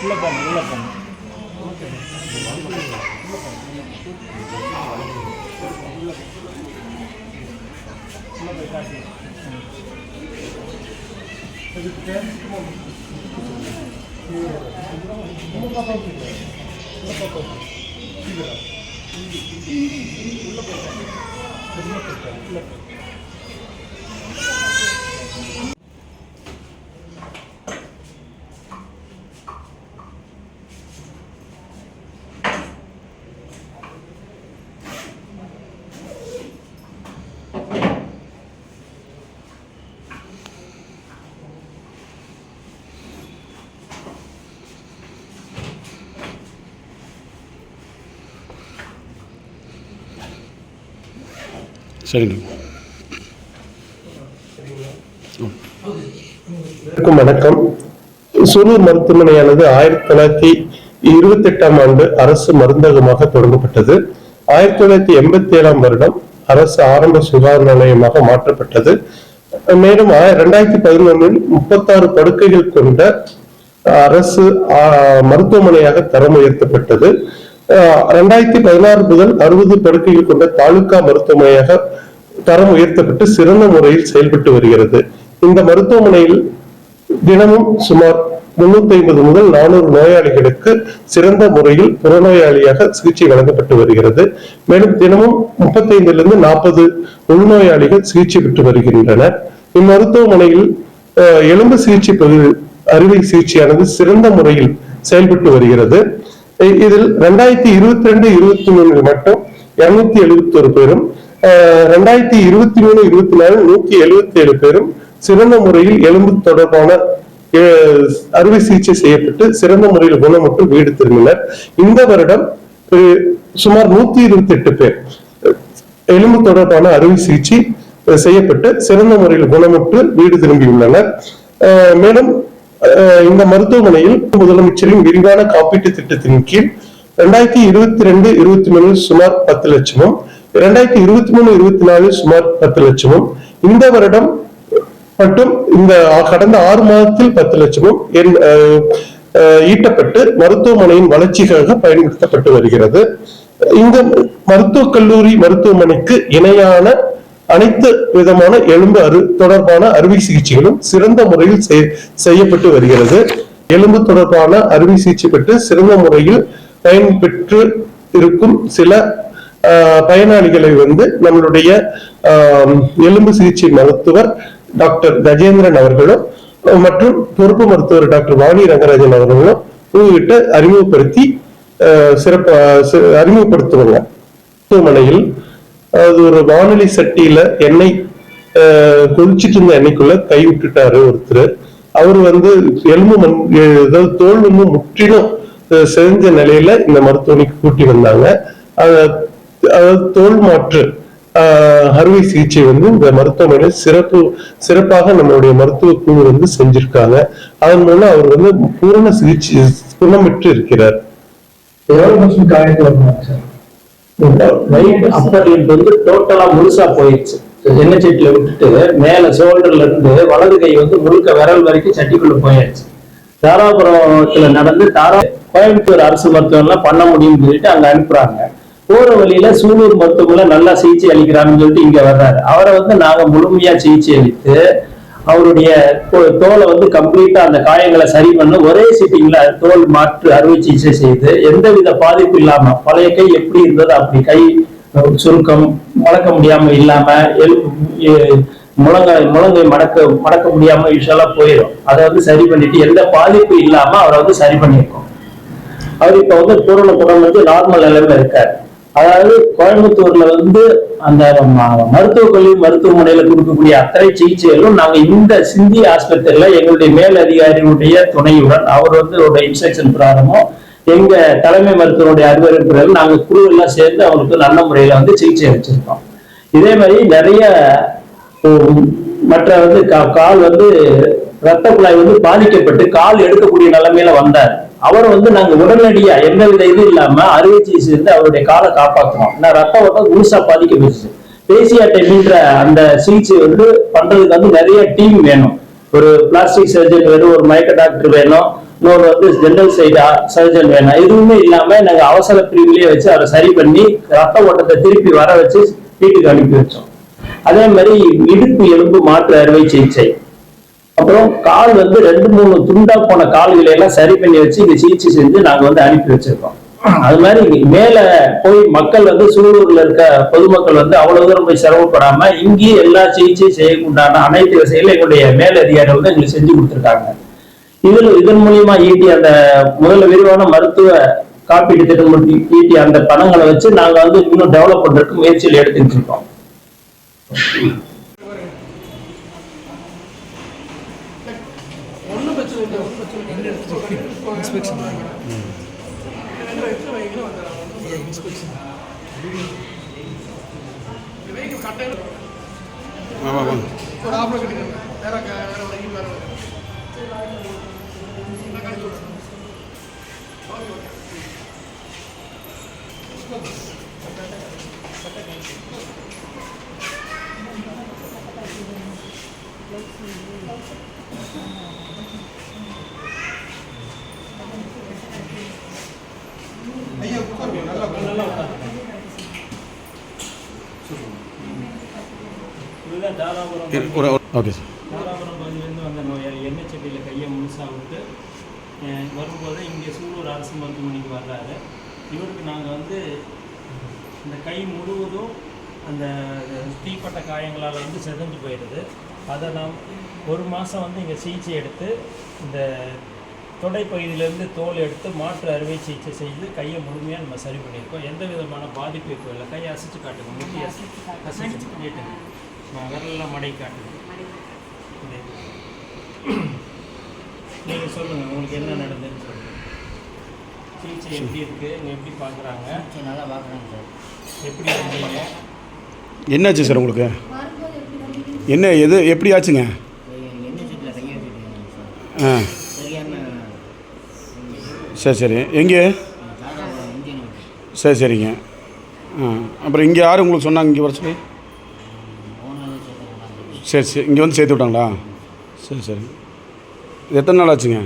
உள்ள போங்க உள்ள சரிங்க வணக்கம். சூலூர் மருத்துவமனையானது ஆயிரத்தி தொள்ளாயிரத்தி இருபத்தி எட்டாம் ஆண்டு அரசு மருந்தகமாக தொடங்கப்பட்டது. ஆயிரத்தி தொள்ளாயிரத்தி எண்பத்தி ஏழாம் வருடம் அரசு ஆரம்ப சுகாதார நிலையமாக மாற்றப்பட்டது. மேலும் இரண்டாயிரத்தி பதினொன்றில் முப்பத்தாறு படுக்கைகள் கொண்ட அரசு ஆஹ், மருத்துவமனையாக தரம் உயர்த்தப்பட்டது. ரெண்டாயிரத்தி பதினாறு முதல் அறுபது படுக்கைகள் கொண்ட தாலுகா மருத்துவமனையாக தரம் உயர்த்தப்பட்டு சிறந்த முறையில் செயல்பட்டு வருகிறது. இந்த மருத்துவமனையில் தினமும் சுமார் முன்னூத்தி ஐம்பது முதல் நானூறு நோயாளிகளுக்கு சிறந்த முறையில் புறநோயாளியாக சிகிச்சை வழங்கப்பட்டு வருகிறது. மேலும் தினமும் முப்பத்தைந்திலிருந்து நாற்பது உள்நோயாளிகள் சிகிச்சை பெற்று வருகின்றனர். இம்மருத்துவமனையில் எலும்பு சிகிச்சை பகுதி அறுவை சிகிச்சையானது சிறந்த முறையில் செயல்பட்டு வருகிறது. இதில் ரெண்டாயிரத்தி இருபத்தி ரெண்டு இருபத்தி மூணில் மட்டும் இருநூத்தி எழுபத்தி ஒரு பேரும் ரெண்டாயிரத்தி இருபத்தி மூணு இருபத்தி நாலு நூத்தி எழுபத்தி ஏழு பேரும் சிறந்த முறையில் எலும்பு தொடர்பான அறுவை சிகிச்சை செய்யப்பட்டு சிறந்த முறையில் குணமுற்று வீடு திரும்பினர். இந்த வருடம் சுமார் நூத்தி இருபத்தி எட்டு பேர் எலும்பு தொடர்பான அறுவை சிகிச்சை செய்யப்பட்டு சிறந்த முறையில் குணமுற்று வீடு திரும்பியுள்ளனர். மேலும் இந்த மருத்துவமனையில் முதலமைச்சரின் விரிவான காப்பீட்டு திட்டத்தின் கீழ் ரெண்டாயிரத்தி இருபத்தி ரெண்டு இருபத்தி மூணு சுமார் பத்து லட்சமும் ரெண்டாயிரத்தி இருபத்தி மூணு இருபத்தி நாலு சுமார் பத்து லட்சமும் இந்த வருடம் மட்டும் இந்த கடந்த ஆறு மாதத்தில் பத்து லட்சமும் என்- அஹ், ஈட்டப்பட்டு மருத்துவமனையின் வளர்ச்சிக்காக பயன்படுத்தப்பட்டு வருகிறது. இந்த மருத்துவக் கல்லூரி மருத்துவமனைக்கு இணையான அனைத்து விதமான எலும்பு அறு தொடர்பான அறுவை சிகிச்சைகளும் சிறந்த முறையில் செய்யப்பட்டு வருகிறது. எலும்பு தொடர்பான அறுவை சிகிச்சை பெற்று சிறந்த முறையில் பயன்பெற்று இருக்கும் சில ஆஹ், பயனாளிகளை வந்து நம்மளுடைய ஆஹ், எலும்பு சிகிச்சை மருத்துவர் டாக்டர் கஜேந்திரன் அவர்களும் மற்றும் பொறுப்பு மருத்துவர் டாக்டர் வாணி ரங்கராஜன் அவர்களும் உங்ககிட்ட அறிமுகப்படுத்தி ஆஹ், அறிமுகப்படுத்துவாங்க. மருத்துவமனையில் அது ஒரு வானொலி சட்டியில எண்ணெய் ஆஹ், கொதிச்சிட்டு இருந்த எண்ணெய்க்குள்ள கை விட்டுட்டாரு ஒருத்தர். அவர் வந்து எலும்பு மண் ஏதாவது தோல் வந்து முற்றிலும் செஞ்ச நிலையில இந்த மருத்துவமனைக்கு கூட்டி வந்தாங்க. அதாவது தோல் மாற்று ஆஹ், அறுவை சிகிச்சை வந்து இந்த மருத்துவமனையில் சிறப்பு சிறப்பாக நம்மளுடைய மருத்துவ குழு வந்து செஞ்சிருக்காங்க. அதன் மூலம் அவர் வந்து பூரண சிகிச்சை குணமிட்டு இருக்கிறார். எவ்வளவு காயத்தில் ரைட் அப்பர் லிம்ப் வந்து டோட்டலா முழுசா போயிடுச்சு. எண்ணெய் சட்டில விட்டுட்டு மேல ஷோல்டர்ல இருந்து வலது கை வந்து முழுக்க விரல் வரைக்கும் சட்டிக்குள்ள போயாச்சு. தாராபுரத்துல நடந்து தாரா கோயம்புத்தூர் அரசு மருத்துவம்லாம் பண்ண முடியும்னு சொல்லிட்டு அங்க அனுப்புறாங்க. போற வழியில சூலூர் மருத்துவமனை நல்லா சிகிச்சை அளிக்கிறாங்கன்னு சொல்லிட்டு இங்க வர்றாரு. அவரை வந்து நாங்க முழுமையா சிகிச்சை அளித்து அவருடைய தோலை வந்து கம்ப்ளீட்டா அந்த காயங்களை சரி பண்ண ஒரே சிட்டிங்ல தோல் மாற்று அறுவை சிகிச்சை செய்து எந்தவித பாதிப்பு இல்லாம பழைய கை எப்படி இருந்தது? அப்படி கை சுருக்கம் மடக்க முடியாம இல்லாம எல் முழங்கை முழங்கை மடக்க மடக்க முடியாம யூஸ்வலா போயிடும். அதை வந்து சரி பண்ணிட்டு எந்த பாதிப்பு இல்லாம அவரை வந்து சரி பண்ணியிருக்கோம். அவர் இப்ப வந்து பூரண குணம் வந்து நார்மல் நிலைமை இருக்காரு. அதாவது கோயம்புத்தூர்ல வந்து அந்த மருத்துவக் கல்வி மருத்துவமனையில கொடுக்கக்கூடிய அத்தனை சிகிச்சைகளும் நாங்க இந்த சிந்தி ஆஸ்பத்திரியில எங்களுடைய மேல் அதிகாரியுடைய துணையுடன் அவர் வந்து ஒரு இன்ஸ்ட்ரக்ஷன் பிரகாரமும் எங்க தலைமை மருத்துவருடைய பிறகு நாங்க குழு எல்லாம் சேர்ந்து அவங்களுக்கு நல்ல முறையில வந்து சிகிச்சை அளிச்சிருக்கோம். இதே மாதிரி நிறைய மற்ற வந்து கா- கால் வந்து ரத்த குழாய் வந்து பாதிக்கப்பட்டு கால் எடுக்கக்கூடிய நிலைமையில வந்தார். அவரை வந்து நாங்க உடனடியா எந்த வித இது இல்லாம அறுவை சிகிச்சை செஞ்சு அவருடைய காலை காப்பாற்றுவோம் ஏன்னா ரத்த ஓட்டம் முழுசா பாதிக்கப்பட்டுச்சு. பேசியாட்டமின்ற அந்த சிகிச்சை வந்து பண்றதுக்கு வந்து நிறைய டீம் வேணும். ஒரு பிளாஸ்டிக் சர்ஜன் வேணும் ஒரு மயக்க டாக்டர் வேணும் இன்னொரு வந்து ஜென்ரல் சைடா சர்ஜன் வேணும். எதுவுமே இல்லாம நாங்க அவசர பிரிவிலேயே வச்சு அதை சரி பண்ணி ரத்த ஓட்டத்தை திருப்பி வர வச்சு வீட்டுக்கு அனுப்பி வச்சோம். அதே மாதிரி இடுப்பு எலும்பு மாற்று அறுவை சிகிச்சை. அப்புறம் கால் வந்து ரெண்டு மூணு துண்டா போன கால்களை எல்லாம் சரி பண்ணி வச்சு இங்க சிகிச்சை செஞ்சு நாங்க வந்து அனுப்பி வச்சிருக்கோம். அது மாதிரி மேல போய் மக்கள் வந்து சூலூர்ல இருக்க பொதுமக்கள் வந்து அவ்வளவு தூரம் போய் சிரமப்படாம இங்கேயும் எல்லா சிகிச்சையும் செய்யக்குண்டான அனைத்து வசதிகளும் எங்களுடைய மேலதிகாரி வந்து எங்களுக்கு செஞ்சு கொடுத்துருக்காங்க. இதில் இதன் மூலியமா ஈட்டி அந்த முதல்ல விரிவான மருத்துவ காப்பீடு திட்டம் ஈட்டி அந்த பணங்களை வச்சு நாங்க வந்து இன்னும் டெவலப் பண்றதுக்கு முயற்சியில் எடுத்துட்டு இருக்கோம். இன்ஸ்பெக்ஷன் எத்தனை வைக்கணும் அந்த தாராபுரம் ஓகே சார். தாராபுரம் பகுதியிலேருந்து வந்த நோயாளி எண்ணெய் சட்டியில் கையை முழுசாக விட்டு வரும்போது இங்கே சூலூர் அரசு மருத்துவமனைக்கு வர்றாரு. இவருக்கு நாங்கள் வந்து இந்த கை முழுவதும் அந்த தீப்பட்ட காயங்களால் வந்து செதஞ்சு போயிடுது அதை நாம் ஒரு மாதம் வந்து இங்கே சிகிச்சை எடுத்து இந்த தொடை பகுதியிலேருந்து தோல் எடுத்து மாற்று அறுவை சிகிச்சை செய்து கையை முழுமையாக நம்ம சரி பண்ணியிருக்கோம். எந்த விதமான பாதிப்பு இல்லை. கையை அசைச்சு காட்டுங்க முட்டி அசை அசைச்சு. நீட்டுங்க விரலெல்லாம் மடை காட்டுங்க. நீங்கள் சொல்லுங்கள் உங்களுக்கு என்ன நடந்ததுன்னு சொல்லுங்கள் சிகிச்சை எப்படி இருக்குது இங்கே எப்படி பார்க்குறாங்க நல்லா பார்க்குறேங்க சார். எப்படி இருந்தீங்க? என்னாச்சு சார் உங்களுக்கு? என்ன எது எப்படி ஆச்சுங்க? ஆ. சரி சரி. எங்கே? சரி சரிங்க. ஆ அப்புறம் இங்கே யார் உங்களுக்கு சொன்னாங்க இங்கே வர சொல்லி? சரி சரி. இங்கே வந்து சேர்த்து விட்டாங்களா? சரி சரி. எத்தனை நாள் ஆச்சுங்க?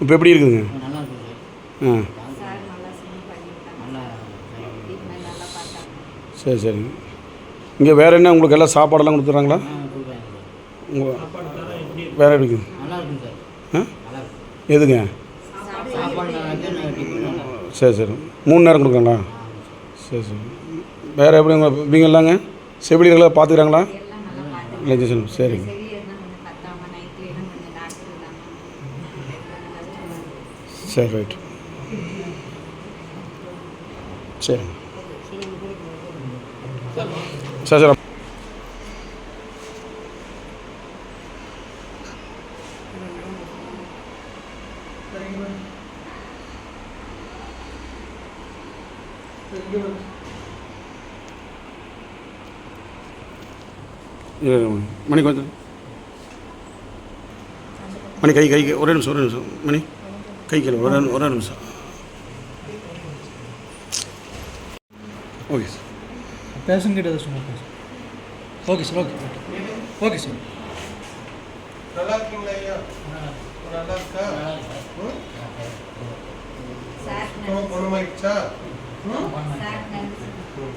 இப்போ எப்படி இருக்குதுங்க? ஆ. சார் நல்லா செஞ்சு பண்ணிவிட்டாங்க நல்லா ட்ரீட்மெண்ட் நல்லா பார்த்தாங்க. சரி சரிங்க இங்கே வேறு என்ன உங்களுக்கு எல்லாம் சாப்பாடெல்லாம் கொடுத்துட்றாங்களா? உங்கள் வேறு எப்படி இருக்குது? நல்லா இருக்குங்க சார். ஆ? நல்லா இருக்கு எதுங்க? சரி சரி. மூணு நேரம் கொடுக்குறாங்களா? சரி சரி. வேறு எப்படி உங்கள் இவங்க எல்லாங்க செவிலியர்களாக பார்த்துக்கிறாங்களா? எல்லாம் சரிங்க. சரி ரைட் சரி சரிங்க. சரி சார் எல்லாம் கொஞ்சம் டாக்டர் இல்லாமல் கஷ்டமாக இருக்கு. சரி ரைட் சரி சரி சரி இரு, இரு, மணி. கொஞ்சம். மணி கை கை ஒரே நிமிஷம் ஒரே நிமிஷம். மணி கை கீழே ஒரே ஒரே நிமிஷம். Okay sir. பேஷண்ட் கிட்ட ஏதாவது பேசு. Okay sir okay okay. Sir. நல்லா இருக்கீங்களா ஐயா நல்லா இருக்கா குணமாயிடுச்சா?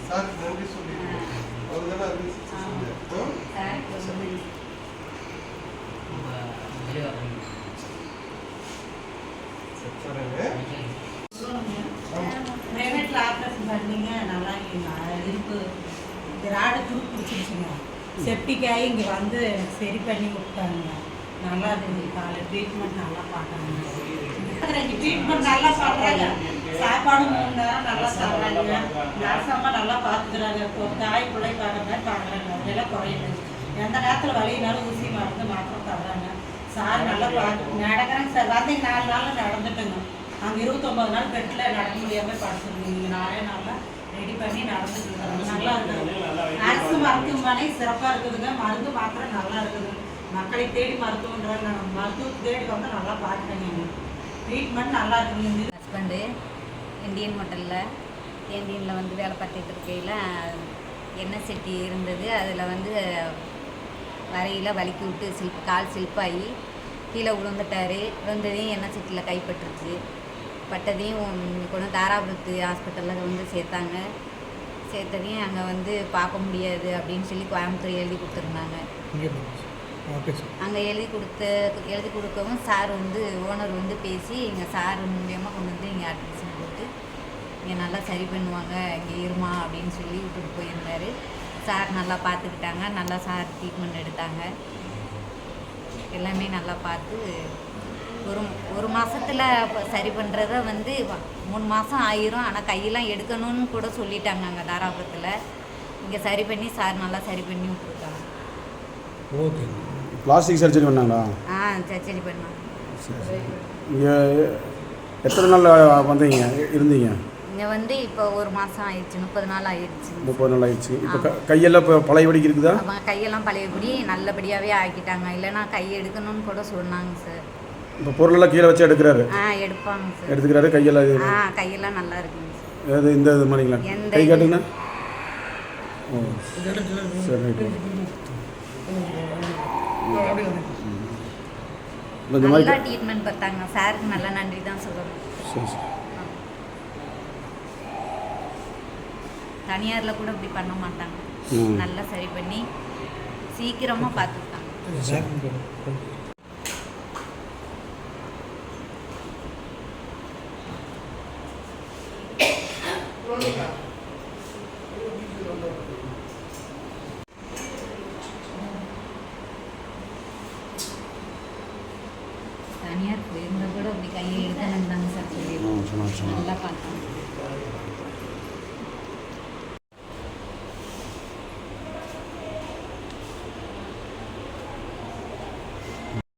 சார் நன்றி. சொல்லிடுங்க அவர் தானே அறுவை சிகிச்சை செஞ்சார் ம்? சார் ரொம்ப நன்றி. சரிங்க பிரைவேட்ல ஆப்ரேஷன் பண்ணீங்க நல்லா இல்லைங்க இடுப்பு ராடு துரு பிடிச்சிருச்சுங்க செப்டிக்காகி இங்கே வந்து சரி பண்ணி விட்டாங்க நல்லா இருக்குது காலை ட்ரீட்மெண்ட் நல்லா பார்க்குறாங்க ட்ரீட்மெண்ட் நல்லா பண்ணுறாங்க சாப்பாடு மூணு நேரம் நல்லா சாப்பிட்றாங்க நர்சம்மா நல்லா பார்த்துக்கிறாங்க. இப்போ தாய் பிள்ளை பார்க்குற மாதிரி பார்க்குறாங்க. அதெல்லாம் குறையுது. எந்த நேரத்தில் வழியினாலும் ஊசி மருந்து மாத்திரம் தர்றாங்க. சார் நல்லா பார்த்து நடக்கிறாங்க சார். வந்து நாலு நாளில் நடந்துட்டுங்க. அங்கே இருபத்தொம்பது நாள் பெட்டில் நடக்க முடியாமல் படுத்துருந்தீங்க நாலே நாளில் ரெடி பண்ணி நடந்துட்டு நல்லா இருந்தாங்க அரசு மருத்துவமனை சிறப்பாக இருக்குதுங்க. மருந்து மாத்திரம் நல்லா இருக்குது. மக்களை தேடி மருத்துவன்றாங்க மருத்துவத்தை தேடி வந்து நல்லா பார்க்குறேங்க ட்ரீட்மெண்ட் நல்லா இருக்குங்க. ஹஸ்பண்டு இந்தியன் ஹோட்டலில் கேண்டீனில் வந்து வேலை பார்த்துட்டு இருக்கையில் எண்ணெய் செட்டி இருந்தது. அதில் வந்து வரையில் வலிக்கி விட்டு சில்ப் கால் சில்பாகி கீழே விழுந்துட்டார் விழுந்ததையும் எண்ணெய் செட்டியில் கைப்பற்றுச்சு. பட்டதையும் கொண்டு தாராபுரத்து ஹாஸ்பிட்டலில் வந்து சேர்த்தாங்க. சேர்த்ததையும் அங்கே வந்து பார்க்க முடியாது அப்படின்னு சொல்லி கோயம்புத்தூர் எழுதி கொடுத்துருந்தாங்க. இங்கே ஓகே சார். அங்கே எழுதி கொடுத்த எழுதி கொடுக்கவும் சார் வந்து ஓனர் வந்து பேசி எங்கள் சார் மூலியமாக கொண்டு வந்து இங்கே அட்மிஷன் போட்டு இங்கே நல்லா சரி பண்ணுவாங்க இங்கே இருமா அப்படின்னு சொல்லி விட்டுட்டு போயிருந்தார். சார் நல்லா பார்த்துக்கிட்டாங்க நல்லா சார் ட்ரீட்மெண்ட் எடுத்தாங்க. எல்லாமே நல்லா பார்த்து ஒரு ஒரு மாசத்துல இப்ப சரி பண்ணுறத வந்து மூணு மாதம் ஆயிரும். ஆனால் கையெல்லாம் எடுக்கணும்னு கூட சொல்லிட்டாங்க அங்கே தாராபுரத்தில். இங்கே சரி பண்ணி சார் நல்லா சரி பண்ணி விட்ருக்காங்க ஓகே. பிளாஸ்டிக் சர்ஜரி பண்ணாங்களா? ஆ சரி பண்ணாங்க இங்கே எத்தனை நாள் வந்தீங்க? இருந்தீங்க? இங்கே வந்து இப்போ ஒரு மாதம் ஆயிடுச்சு முப்பது நாள் ஆயிடுச்சு. முப்பது நாள் ஆயிடுச்சு. இப்போ கையெல்லாம் இப்போ பழையபடிக்கு இருக்குதா? கையெல்லாம் பழையபடி நல்லபடியாகவே ஆக்கிட்டாங்க. இல்லைன்னா கை எடுக்கணும்னு கூட சொன்னாங்க சார். இப்போ பொருளெல்லாம் கீழே வச்சு எடுக்கிறாரு. ஆ எடுப்பாங்க சார். எடுத்துக்கிறாரு கையெல்லாம் இது ஆ கையெல்லாம் நல்லா இருக்குங்க சார். ஏது இந்த இது மாதிரிங்களா எந்த கை காட்டுங்கண்ணா. ஓ. சரி ரைட்டு இப்போ இந்த மாதிரி நல்லா ட்ரீட்மெண்ட் பார்த்தாங்க. சாருக்கு நல்லா நன்றி தான் சொல்லணும். சரி சரி. தனியாரில் கூட இப்படி பண்ண மாட்டாங்க. ம். நல்லா சரி பண்ணி சீக்கிரமாக பார்த்துக்கிட்டாங்க.